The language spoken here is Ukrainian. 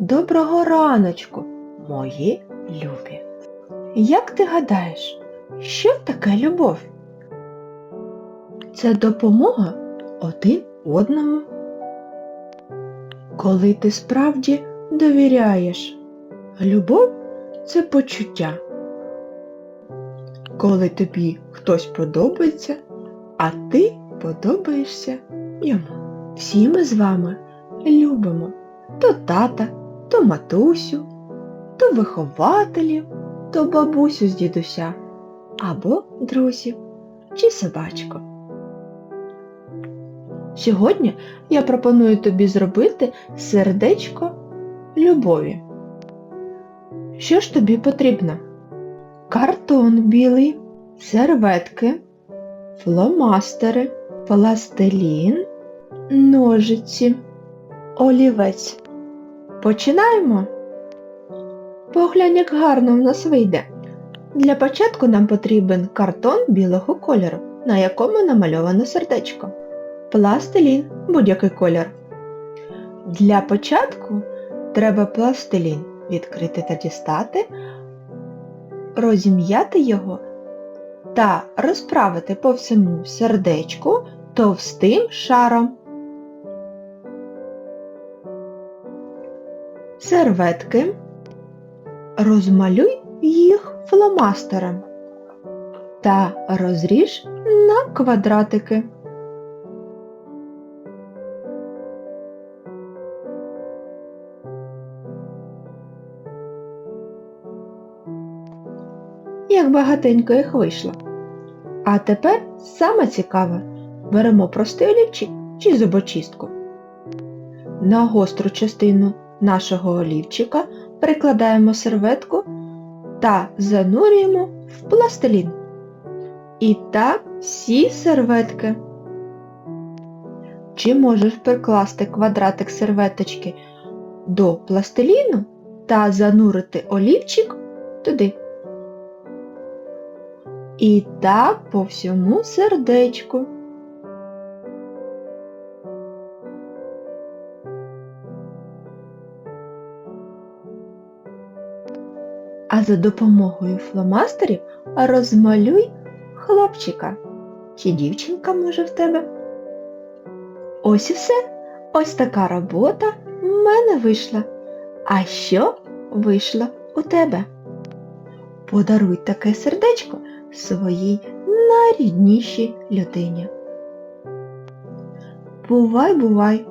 Доброго раночку, мої любі. Як ти гадаєш, що таке любов? Це допомога один одному. Коли ти справді довіряєш, любов це почуття. Коли тобі хтось подобається, а ти подобаєшся йому. Всі ми з вами любимо то тата, то матусю, то вихователів, то бабусю з дідуся, або друзів чи собачку. Сьогодні я пропоную тобі зробити сердечко любові. Що ж тобі потрібно? Картон білий, серветки, фломастери, пластилін, ножиці, олівець. Починаємо. Поглянь, як гарно в нас вийде. Для початку нам потрібен картон білого кольору, на якому намальовано сердечко. Пластилін будь-який колір. Для початку треба пластилін відкрити та дістати, розім'яти його та розправити по всьому сердечку товстим шаром. Серветки. Розмалюй їх фломастером та розріж на квадратики. Як багатенько їх вийшло. А тепер саме цікаве. Беремо простий олівчик чи зубочистку. На гостру частину нашого олівчика прикладаємо серветку та занурюємо в пластилін. І так всі серветки. Чи можеш прикласти квадратик серветочки до пластиліну та занурити олівчик туди. І так по всьому сердечку. А за допомогою фломастерів розмалюй хлопчика. Чи дівчинка може в тебе? Ось і все. Ось така робота в мене вийшла. А що вийшло у тебе? Подаруй таке сердечко своїй найріднішій людині. Бувай, бувай!